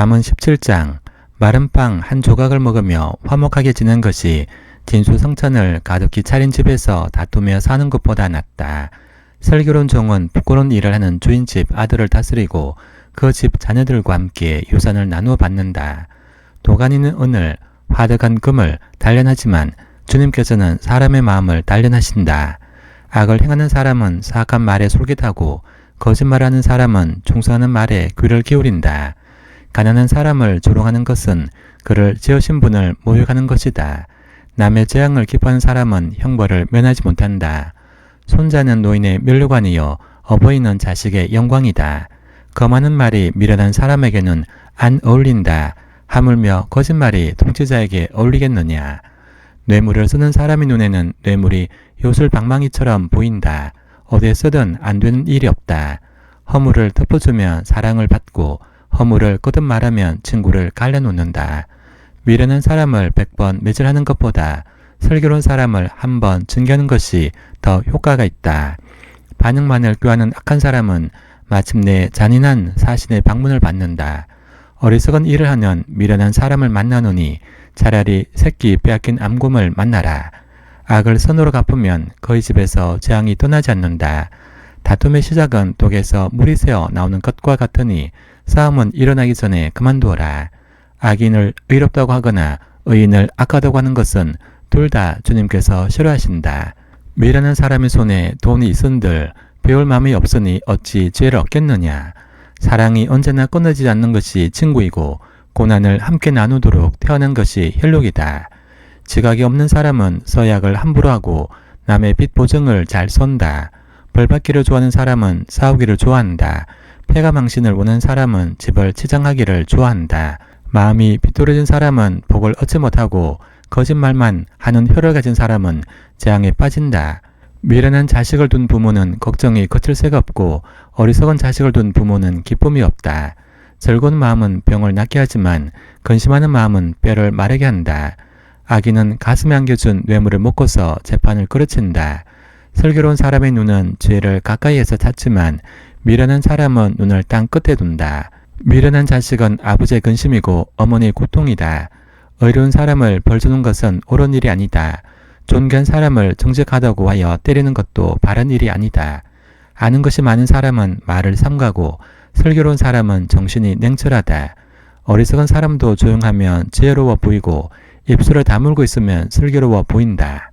잠언 17장 마른 빵 한 조각을 먹으며 화목하게 지낸 것이 진수 성찬을 가득히 차린 집에서 다투며 사는 것보다 낫다. 슬기로운 종은 부끄러운 일을 하는 주인집 아들을 다스리고 그 집 자녀들과 함께 유산을 나누어 받는다. 도가니는 은을, 화덕한 금을 단련하지만 주님께서는 사람의 마음을 단련하신다. 악을 행하는 사람은 사악한 말에 솔깃하고 거짓말하는 사람은 충성하는 말에 귀를 기울인다. 가난한 사람을 조롱하는 것은 그를 지으신 분을 모욕하는 것이다. 남의 재앙을 기뻐하는 사람은 형벌을 면하지 못한다. 손자는 노인의 멸류관이요 어버이는 자식의 영광이다. 거만한 말이 미련한 사람에게는 안 어울린다. 하물며 거짓말이 통치자에게 어울리겠느냐. 뇌물을 쓰는 사람의 눈에는 뇌물이 요술방망이처럼 보인다. 어디에 쓰든 안 되는 일이 없다. 허물을 덮어주면 사랑을 받고 허물을 거듭 말하면 친구를 갈라놓는다. 미련한 사람을 백번 매질하는 것보다 슬기로운 사람을 한 번 증겨하는 것이 더 효과가 있다. 반응만을 꾀하는 악한 사람은 마침내 잔인한 사신의 방문을 받는다. 어리석은 일을 하는 미련한 사람을 만나노니 차라리 새끼 빼앗긴 암곰을 만나라. 악을 선으로 갚으면 그의 집에서 재앙이 떠나지 않는다. 다툼의 시작은 독에서 물이 새어 나오는 것과 같으니 싸움은 일어나기 전에 그만두어라. 악인을 의롭다고 하거나 의인을 악하다고 하는 것은 둘 다 주님께서 싫어하신다. 미련한 사람의 손에 돈이 있은들 배울 마음이 없으니 어찌 죄를 얻겠느냐. 사랑이 언제나 끊어지지 않는 것이 친구이고 고난을 함께 나누도록 태어난 것이 혈육이다. 지각이 없는 사람은 서약을 함부로 하고 남의 빚 보증을 잘 쏜다. 벌받기를 좋아하는 사람은 싸우기를 좋아한다. 폐가 망신을 원하는 사람은 집을 치장하기를 좋아한다. 마음이 비뚤어진 사람은 복을 얻지 못하고 거짓말만 하는 혀를 가진 사람은 재앙에 빠진다. 미련한 자식을 둔 부모는 걱정이 거칠 새가 없고 어리석은 자식을 둔 부모는 기쁨이 없다. 즐거운 마음은 병을 낫게 하지만 근심하는 마음은 뼈를 마르게 한다. 아기는 가슴에 안겨준 뇌물을 먹고서 재판을 끌어친다. 슬기로운 사람의 눈은 죄를 가까이에서 찾지만 미련한 사람은 눈을 땅 끝에 둔다. 미련한 자식은 아버지의 근심이고 어머니의 고통이다. 의로운 사람을 벌주는 것은 옳은 일이 아니다. 존귀한 사람을 정직하다고 하여 때리는 것도 바른 일이 아니다. 아는 것이 많은 사람은 말을 삼가고 슬기로운 사람은 정신이 냉철하다. 어리석은 사람도 조용하면 지혜로워 보이고 입술을 다물고 있으면 슬기로워 보인다.